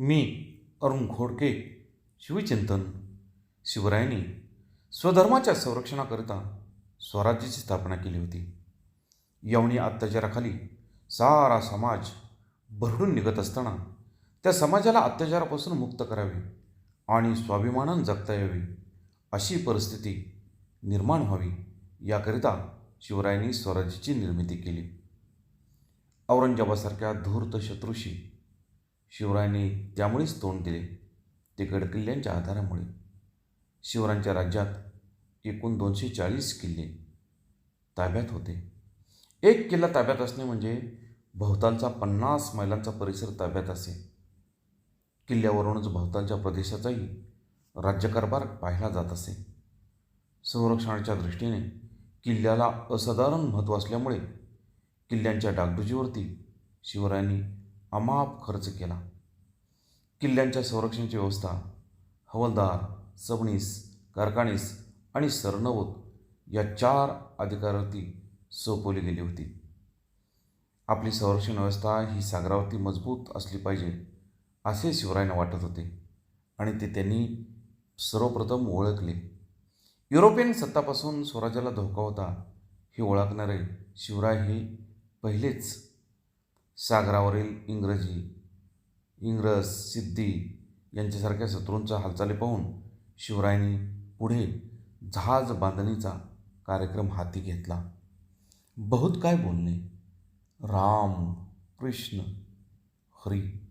मी अरुण घोडके शिवचिंतन शिवरायांनी स्वधर्माच्या संरक्षणाकरिता स्वराज्याची स्थापना केली होती. यवनी अत्याचाराखाली सारा समाज भरडून निघत असताना त्या समाजाला अत्याचारापासून मुक्त करावे आणि स्वाभिमानानं जगता यावे अशी परिस्थिती निर्माण व्हावी याकरिता शिवरायांनी स्वराज्याची निर्मिती केली. औरंगजेबासारख्या धूर्त शत्रूशी शिवरायांनी त्यामुळेच तोंड दिले ते गडकिल्ल्यांच्या आधारामुळे. शिवरायांच्या राज्यात एकूण दोनशे चाळीस किल्ले ताब्यात होते. एक किल्ला ताब्यात असणे म्हणजे भोवतालचा पन्नास मैलांचा परिसर ताब्यात असे. किल्ल्यावरूनच भोवतालच्या प्रदेशाचाही राज्यकारभार पाहिला जात असे. संरक्षणाच्या दृष्टीने किल्ल्याला असाधारण महत्त्व असल्यामुळे किल्ल्यांच्या डागडुजीवरती शिवरायांनी अमाप खर्च केला. किल्ल्यांच्या संरक्षणाची व्यवस्था हवलदार सबनीस कारखानीस आणि सरनवत या चार अधिकारावरती सोपवली गेली होती. आपली संरक्षण व्यवस्था ही सागरावरती मजबूत असली पाहिजे असे शिवरायांना वाटत होते आणि ते त्यांनी सर्वप्रथम ओळखले. युरोपियन सत्तापासून स्वराज्याला धोका होता हे ओळखणारे शिवराय हे पहिलेच सागरावरील इंग्रजी इंग्रज सिद्धी यांच्यासारख्या शत्रूंच्या हालचाली पाहून शिवरायांनी पुढे जहाज बांधणीचा कार्यक्रम हाती घेतला. बहुत काय बोलणे? राम कृष्ण हरी.